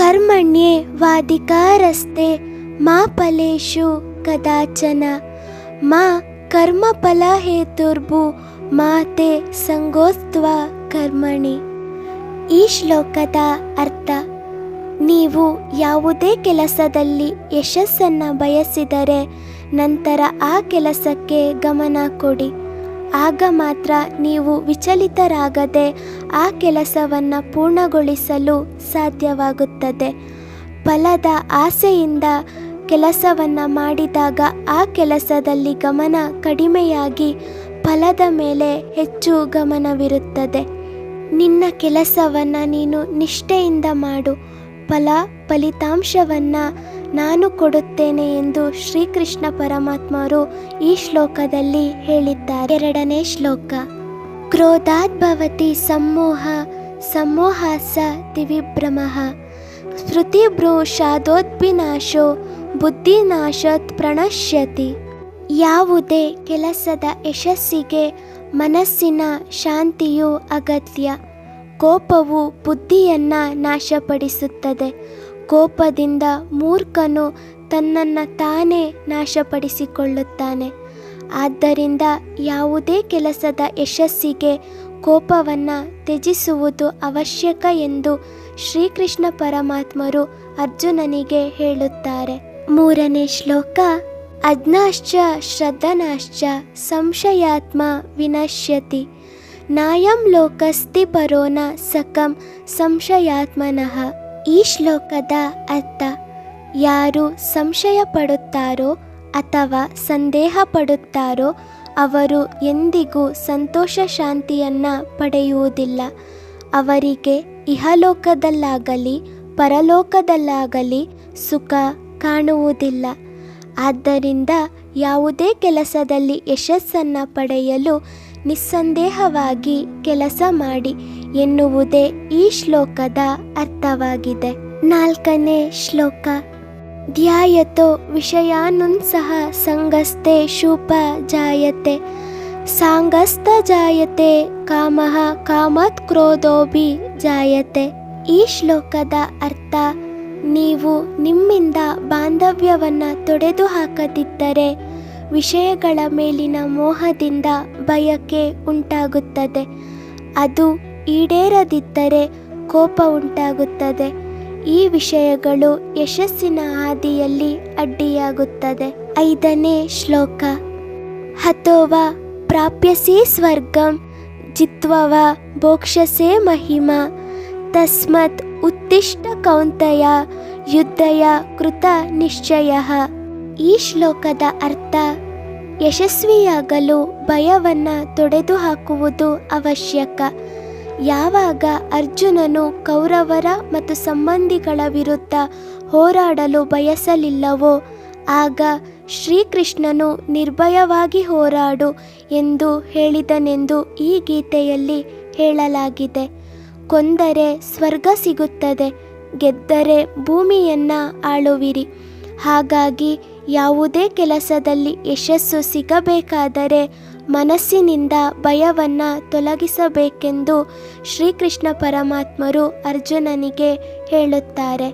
ಕರ್ಮಣ್ಯೆ ವಾದಿಕಾರಸ್ತೆ ಮಾ ಫಲೇಶು ಕದಾಚನ, ಮಾ ಕರ್ಮಫಲ ಹೇತುರ್ಭು, ಮಾತೆ ಸಂಗೋತ್ವ ಕರ್ಮಣಿ. ಈ ಶ್ಲೋಕದ ಅರ್ಥ, ನೀವು ಯಾವುದೇ ಕೆಲಸದಲ್ಲಿ ಯಶಸ್ಸನ್ನು ಬಯಸಿದರೆ ನಂತರ ಆ ಕೆಲಸಕ್ಕೆ ಗಮನ ಕೊಡಿ. ಆಗ ಮಾತ್ರ ನೀವು ವಿಚಲಿತರಾಗದೆ ಆ ಕೆಲಸವನ್ನು ಪೂರ್ಣಗೊಳಿಸಲು ಸಾಧ್ಯವಾಗುತ್ತದೆ. ಫಲದ ಆಸೆಯಿಂದ ಕೆಲಸವನ್ನು ಮಾಡಿದಾಗ ಆ ಕೆಲಸದಲ್ಲಿ ಗಮನ ಕಡಿಮೆಯಾಗಿ ಫಲದ ಮೇಲೆ ಹೆಚ್ಚು ಗಮನವಿರುತ್ತದೆ. ನಿನ್ನ ಕೆಲಸವನ್ನು ನೀನು ನಿಷ್ಠೆಯಿಂದ ಮಾಡು. ಫಲ ಫಲಿತಾಂಶವನ್ನು ನಾನು ಕೊಡುತ್ತೇನೆ ಎಂದು ಶ್ರೀಕೃಷ್ಣ ಪರಮಾತ್ಮರು ಈ ಶ್ಲೋಕದಲ್ಲಿ ಹೇಳಿದ್ದಾರೆ. ಎರಡನೇ ಶ್ಲೋಕ, ಕ್ರೋಧಾತ್ ಭವತಿ ಸಮೋಹ ಸಮೋಹಾಸ ದಿವಿಭ್ರಮಃ. ಸ್ಮೃತಿಭ್ರೂಷಾದೋದ್ಭಿನಾಶೋ ಬುದ್ಧಿನಾಶತ್ ಪ್ರಣಶ್ಯತಿ. ಯಾವುದೇ ಕೆಲಸದ ಯಶಸ್ಸಿಗೆ ಮನಸ್ಸಿನ ಶಾಂತಿಯು ಅಗತ್ಯ. ಕೋಪವು ಬುದ್ಧಿಯನ್ನು ನಾಶಪಡಿಸುತ್ತದೆ. ಕೋಪದಿಂದ ಮೂರ್ಖನು ತನ್ನನ್ನು ತಾನೇ ನಾಶಪಡಿಸಿಕೊಳ್ಳುತ್ತಾನೆ. ಆದ್ದರಿಂದ ಯಾವುದೇ ಕೆಲಸದ ಯಶಸ್ಸಿಗೆ ಕೋಪವನ್ನು ತ್ಯಜಿಸುವುದು ಅವಶ್ಯಕ ಎಂದು ಶ್ರೀಕೃಷ್ಣ ಪರಮಾತ್ಮರು ಅರ್ಜುನನಿಗೆ ಹೇಳುತ್ತಾರೆ. ಮೂರನೇ ಶ್ಲೋಕ, ಅಜ್ಞಾಶ್ಚ ಶ್ರದ್ಧನಾಶ್ಚ ಸಂಶಯಾತ್ಮ ವಿನಶ್ಯತಿ. ನಾಯಂ ಲೋಕಸ್ತಿ ಪರೋನ ಸಕಂ ಸಂಶಯಾತ್ಮನಃ. ಈ ಶ್ಲೋಕದ ಅರ್ಥ ಯಾರು ಸಂಶಯ ಪಡುತ್ತಾರೋ ಅಥವಾ ಸಂದೇಹ ಪಡುತ್ತಾರೋ ಅವರು ಎಂದಿಗೂ ಸಂತೋಷ ಶಾಂತಿಯನ್ನು ಪಡೆಯುವುದಿಲ್ಲ. ಅವರಿಗೆ ಇಹಲೋಕದಲ್ಲಾಗಲಿ, ಪರಲೋಕದಲ್ಲಾಗಲಿ ಸುಖ ಕಾಣುವುದಿಲ್ಲ. ಆದ್ದರಿಂದ ಯಾವುದೇ ಕೆಲಸದಲ್ಲಿ ಯಶಸ್ಸನ್ನು ಪಡೆಯಲು ನಿಸ್ಸಂದೇಹವಾಗಿ ಕೆಲಸ ಮಾಡಿ ಎನ್ನುವುದೇ ಈ ಶ್ಲೋಕದ ಅರ್ಥವಾಗಿದೆ. ನಾಲ್ಕನೇ ಶ್ಲೋಕ. ಧ್ಯಾಯತೋ ವಿಷಯಾನುಂಸಹ ಸಂಗಸ್ತೆ ಶೂಪ ಜಾಯತೆ. ಸಾಂಗಸ್ತ ಜಾಯತೆ, ಕಾಮಃ ಕಾಮತ್ ಕ್ರೋಧೋಭಿ ಜಾಯತೆ. ಈ ಶ್ಲೋಕದ ಅರ್ಥ, ನೀವು ನಿಮ್ಮಿಂದ ಬಾಂಧವ್ಯವನ್ನು ತೊಡೆದು ಹಾಕದಿದ್ದರೆ ವಿಷಯಗಳ ಮೇಲಿನ ಮೋಹದಿಂದ ಬಯಕೆ ಉಂಟಾಗುತ್ತದೆ. ಅದು ಈಡೇರದಿದ್ದರೆ ಕೋಪ ಉಂಟಾಗುತ್ತದೆ. ಈ ವಿಷಯಗಳು ಯಶಸ್ಸಿನ ಹಾದಿಯಲ್ಲಿ ಅಡ್ಡಿಯಾಗುತ್ತದೆ. ಐದನೇ ಶ್ಲೋಕ. ಹತೋವ ಪ್ರಾಪ್ಯಸಿ ಸ್ವರ್ಗಂ ಜಿತ್ವವ ಭೋಕ್ಷಸೇ ಮಹಿಮ. ತಸ್ಮತ್ ಉತ್ತಿಷ್ಟ ಕೌಂತಯ ಯುದ್ಧಯ ಕೃತ ನಿಶ್ಚಯ. ಈ ಶ್ಲೋಕದ ಅರ್ಥ, ಯಶಸ್ವಿಯಾಗಲು ಭಯವನ್ನು ತೊಡೆದು ಹಾಕುವುದು ಅವಶ್ಯಕ. ಯಾವಾಗ ಅರ್ಜುನನು ಕೌರವರ ಮತ್ತು ಸಂಬಂಧಿಗಳ ವಿರುದ್ಧ ಹೋರಾಡಲು ಬಯಸಲಿಲ್ಲವೋ, ಆಗ ಶ್ರೀಕೃಷ್ಣನು ನಿರ್ಭಯವಾಗಿ ಹೋರಾಡು ಎಂದು ಹೇಳಿದನೆಂದು ಈ ಗೀತೆಯಲ್ಲಿ ಹೇಳಲಾಗಿದೆ. ಕೊಂದರೆ ಸ್ವರ್ಗ ಸಿಗುತ್ತದೆ, ಗೆದ್ದರೆ ಭೂಮಿಯನ್ನ ಆಳುವಿರಿ. ಹಾಗಾಗಿ ಯಾವುದೇ ಕೆಲಸದಲ್ಲಿ ಯಶಸ್ಸು ಸಿಗಬೇಕಾದರೆ ಮನಸ್ಸಿನಿಂದ ಭಯವನ್ನು ತೊಲಗಿಸಬೇಕೆಂದು ಶ್ರೀಕೃಷ್ಣ ಪರಮಾತ್ಮರು ಅರ್ಜುನನಿಗೆ ಹೇಳುತ್ತಾರೆ.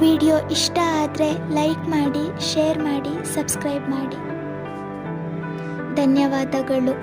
ವಿಡಿಯೋ ಇಷ್ಟ ಆದರೆ ಲೈಕ್ ಮಾಡಿ, ಶೇರ್ ಮಾಡಿ, ಸಬ್ಸ್ಕ್ರೈಬ್ ಮಾಡಿ. ಧನ್ಯವಾದಗಳು.